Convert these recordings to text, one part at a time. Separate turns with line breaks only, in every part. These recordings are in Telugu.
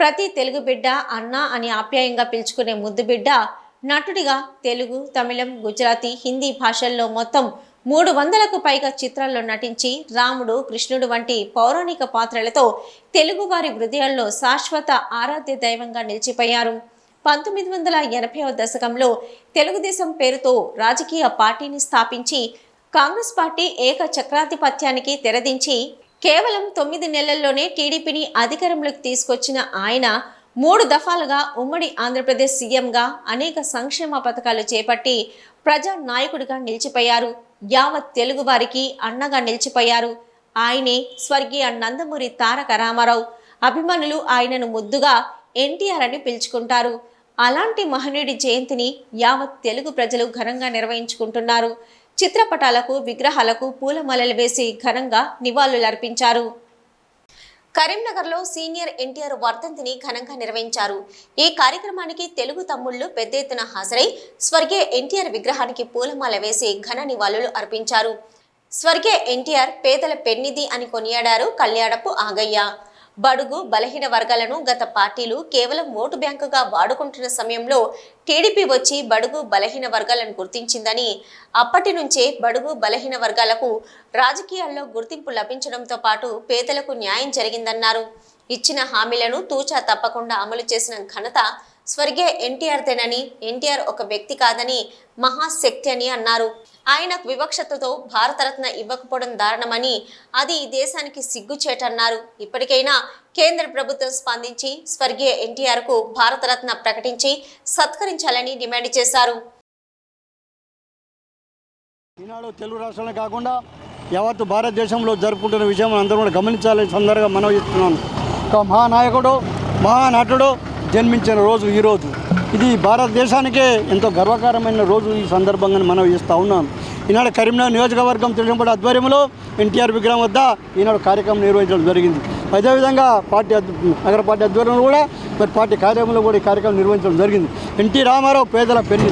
ప్రతి తెలుగు బిడ్డ అన్న అని ఆప్యాయంగా పిలుచుకునే ముద్దు బిడ్డ నటుడిగా తెలుగు తమిళం గుజరాతీ హిందీ భాషల్లో మొత్తం మూడు వందలకు పైగా చిత్రాల్లో నటించి రాముడు కృష్ణుడు వంటి పౌరాణిక పాత్రలతో తెలుగువారి హృదయాల్లో శాశ్వత ఆరాధ్య దైవంగా నిలిచిపోయారు. పంతొమ్మిది వందల ఎనభైవ దశకంలో తెలుగుదేశం పేరుతో రాజకీయ పార్టీని స్థాపించి కాంగ్రెస్ పార్టీ ఏక చక్రాధిపత్యానికి తెరదించి కేవలం తొమ్మిది నెలల్లోనే టీడీపీని అధికారంలోకి తీసుకొచ్చిన ఆయన మూడు దఫాలుగా ఉమ్మడి ఆంధ్రప్రదేశ్ సీఎంగా అనేక సంక్షేమ పథకాలు చేపట్టి ప్రజా నాయకుడిగా నిలిచిపోయారు. యావత్ తెలుగు వారికి అన్నగా నిలిచిపోయారు. ఆయనే స్వర్గీయ నందమూరి తారక రామారావు. అభిమానులు ఆయనను ముద్దుగా ఎన్టీఆర్ అని పిలుచుకుంటారు. అలాంటి మహనీయుడి జయంతిని యావత్ తెలుగు ప్రజలు ఘనంగా నిర్వహించుకుంటున్నారు. చిత్రపటాలకు విగ్రహాలకు పూలమాలలు వేసి ఘనంగా నివాళులర్పించారు. కరీంనగర్లో సీనియర్ ఎన్టీఆర్ వర్ధంతిని ఘనంగా నిర్వహించారు. ఈ కార్యక్రమానికి తెలుగు తమ్ముళ్ళు పెద్ద ఎత్తున హాజరై స్వర్గీయ ఎన్టీఆర్ విగ్రహానికి పూలమాల వేసి ఘన నివాళులు అర్పించారు. స్వర్గీయ ఎన్టీఆర్ పేదల పెన్నిధి అని కొనియాడారు కళ్యాణపు ఆగయ్య. బడుగు బలహీన వర్గాలను గత పార్టీలు కేవలం ఓటు బ్యాంకుగా వాడుకుంటున్న సమయంలో టీడీపీ వచ్చి బడుగు బలహీన వర్గాలను గుర్తించిందని అప్పటి నుంచే బడుగు బలహీన వర్గాలకు రాజకీయాల్లో గుర్తింపు లభించడంతో పాటు పేదలకు న్యాయం జరిగిందన్నారు. ఇచ్చిన హామీలను తూచా తప్పకుండా అమలు చేసిన ఘనత స్వర్గీయ ఎన్టీఆర్దేనని ఎన్టీఆర్ ఒక వ్యక్తి కాదని మహాశక్తి అని అన్నారు. ఆయన వివక్షతతో భారతరత్న ఇవ్వకపోవడం దారుణమని అది ఈ దేశానికి సిగ్గుచేటన్నారు ఇప్పటికైనా కేంద్ర ప్రభుత్వం స్పందించి స్వర్గీయ ఎన్టీఆర్కు భారతరత్న ప్రకటించి సత్కరించాలని డిమాండ్ చేశారు.
ఈనాడు తెలుగు రాష్ట్రాలే కాకుండా యావత్తు భారతదేశంలో జరుపుకుంటున్న విషయం అందరూ కూడా గమనించాలని సందర్భంగా మనం ఇస్తున్నాను ఒక మహానాయకుడు మహానటుడు జన్మించిన రోజు ఈ రోజు. ఇది భారతదేశానికే ఎంతో గర్వకారమైన రోజు ఈ సందర్భంగా మనం ఇస్తూ ఉన్నాం. ఈనాడు కరీంనగర్ నియోజకవర్గం తెలుగుపడి ఆధ్వర్యంలో ఎన్టీఆర్ విగ్రహం వద్ద ఈనాడు కార్యక్రమం నిర్వహించడం జరిగింది. అదేవిధంగా పార్టీ నగర పార్టీ ఆధ్వర్యంలో కూడా మరి పార్టీ కార్యక్రమంలో కూడా ఈ కార్యక్రమం నిర్వహించడం జరిగింది. ఎన్టీ రామారావు పేదల పెళ్ళి.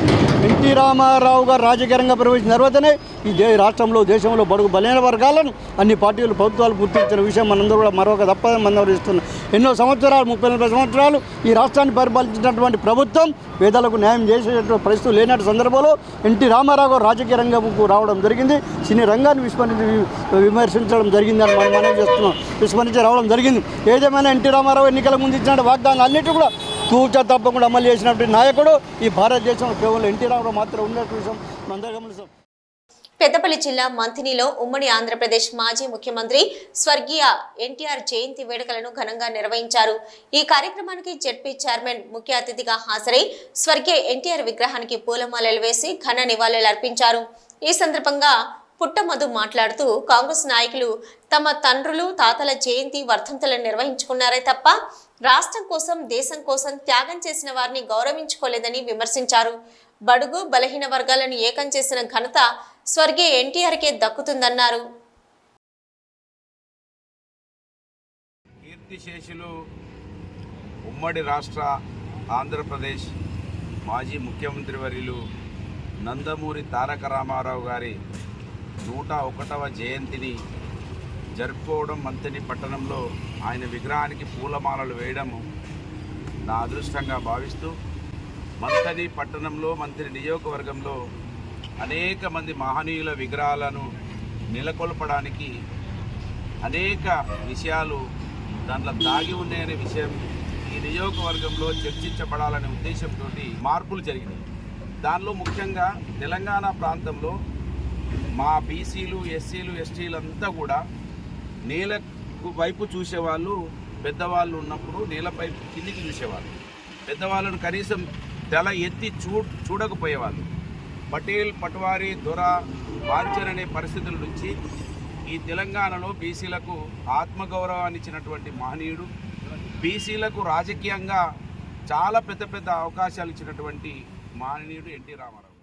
ఎన్టీ రామారావు గారు రాజకీయంగా ప్రవేశించిన తర్వాతనే ఈ దే రాష్ట్రంలో దేశంలో బడుగు బలైన వర్గాలను అన్ని పార్టీలు ప్రభుత్వాలు గుర్తించిన విషయం మనందరూ కూడా మరొక తప్పదని మనం ఇస్తున్నాం ఎన్నో సంవత్సరాలు ముప్పై నలభై సంవత్సరాలు ఈ రాష్ట్రాన్ని పరిపాలించినటువంటి ప్రభుత్వం పేదలకు న్యాయం చేసేటువంటి పరిస్థితులు లేనటువంటి సందర్భంలో ఎన్టీ రామారావు గారు రాజకీయ రంగంకు రావడం జరిగింది. సినీ రంగాన్ని విస్మరించి విమర్శించడం జరిగిందని మనం మనం చేస్తున్నాం. విస్మరించి రావడం జరిగింది. ఏదేమైనా ఎన్టీ రామారావు ఎన్నికల ముందు ఇచ్చిన వాగ్దానాలు అన్నిటి కూడా తూచ తప్పకుండా అమలు చేసినటువంటి నాయకుడు ఈ భారతదేశంలో కేవలం ఎన్టీ రామారావు మాత్రం ఉన్నట్టు విషయం మనందరం గమనిస్తాం.
పెద్దపల్లి జిల్లా మంథినిలో ఉమ్మడి ఆంధ్రప్రదేశ్ మాజీ ముఖ్యమంత్రి స్వర్గీయ ఎన్టీఆర్ జయంతి వేడుకలను ఘనంగా నిర్వహించారు. ఈ కార్యక్రమానికి జెడ్పీ చైర్మన్ ముఖ్య అతిథిగా హాజరై స్వర్గీయ ఎన్టీఆర్ విగ్రహానికి పూలమాలలు వేసి ఘన నివాళులు అర్పించారు. ఈ సందర్భంగా పుట్టమధు మాట్లాడుతూ కాంగ్రెస్ నాయకులు తమ తండ్రులు తాతల జయంతి వర్ధంతులను నిర్వహించుకున్నారే తప్ప రాష్ట్రం కోసం దేశం కోసం త్యాగం చేసిన వారిని గౌరవించుకోలేదని విమర్శించారు. బడుగు బలహీన వర్గాలను ఏకం చేసిన ఘనత స్వర్గీయ ఎన్టీఆర్కే దక్కుతుందన్నారు.
కీర్తిశేషులు ఉమ్మడి రాష్ట్ర ఆంధ్రప్రదేశ్ మాజీ ముఖ్యమంత్రి వర్యులు నందమూరి తారక రామారావు గారి నూట ఒకటవ జయంతిని జరుపుకోవడం మంతిని పట్టణంలో ఆయన విగ్రహానికి పూలమాలలు వేయడం నా అదృష్టంగా భావిస్తూ మంతని పట్టణంలో మంత్రి నియోజకవర్గంలో అనేక మంది మహనీయుల విగ్రహాలను నెలకొల్పడానికి అనేక విషయాలు దాంట్లో దాగి ఉన్నాయనే విషయం ఈ నియోజకవర్గంలో చర్చించబడాలనే ఉద్దేశంతో మార్పులు జరిగినాయి. దానిలో ముఖ్యంగా తెలంగాణ ప్రాంతంలో మా బీసీలు ఎస్సీలు ఎస్టీలు అంతా కూడా నేలకు వైపు చూసేవాళ్ళు పెద్దవాళ్ళు ఉన్నప్పుడు నేలపై కిందికి చూసేవాళ్ళు. పెద్దవాళ్ళను కనీసం తల ఎత్తి చూ చూడకపోయేవాళ్ళు. పటేల్ పట్వారి దొర బాంచర్ అనే పరిస్థితుల నుంచి ఈ తెలంగాణలో బీసీలకు ఆత్మగౌరవాన్ని ఇచ్చినటువంటి మహనీయుడు బీసీలకు రాజకీయంగా చాలా పెద్ద పెద్ద అవకాశాలు ఇచ్చినటువంటి మహనీయుడు ఎన్టీ రామారావు.